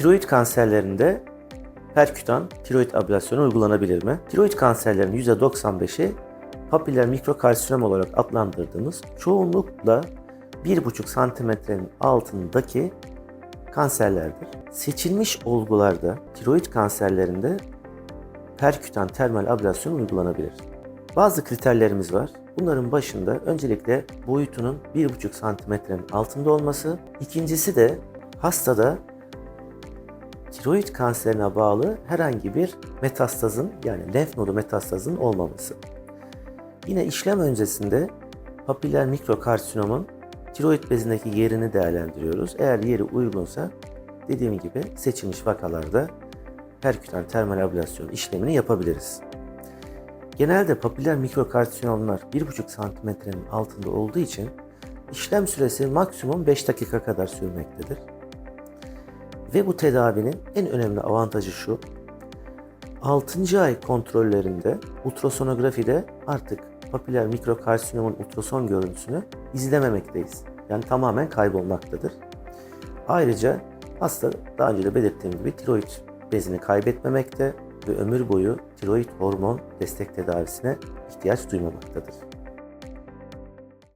Tiroid kanserlerinde perkütan tiroid ablasyonu uygulanabilir mi? Tiroid kanserlerinin %95'i papiller mikrokarsinom olarak adlandırdığımız çoğunlukla 1,5 santimetrenin altındaki kanserlerdir. Seçilmiş olgularda tiroid kanserlerinde perkütan termal ablasyon uygulanabilir. Bazı kriterlerimiz var. Bunların başında öncelikle boyutunun 1,5 santimetrenin altında olması, ikincisi de hastada tiroid kanserine bağlı herhangi bir metastazın yani lenf nodu metastazın olmaması. Yine işlem öncesinde papiller mikrokarsinomun tiroid bezindeki yerini değerlendiriyoruz. Eğer yeri uygunsa dediğim gibi seçilmiş vakalarda perkütan termal ablasyon işlemini yapabiliriz. Genelde papiller mikrokarsinomlar 1,5 santimetrenin altında olduğu için işlem süresi maksimum 5 dakika kadar sürmektedir. Ve bu tedavinin en önemli avantajı şu. 6. ay kontrollerinde ultrasonografide artık papiller mikrokarsinomun ultrason görüntüsünü izlememekteyiz. Yani tamamen kaybolmaktadır. Ayrıca hasta daha önce de belirttiğim gibi tiroid bezini kaybetmemekte ve ömür boyu tiroid hormon destek tedavisine ihtiyaç duymamaktadır.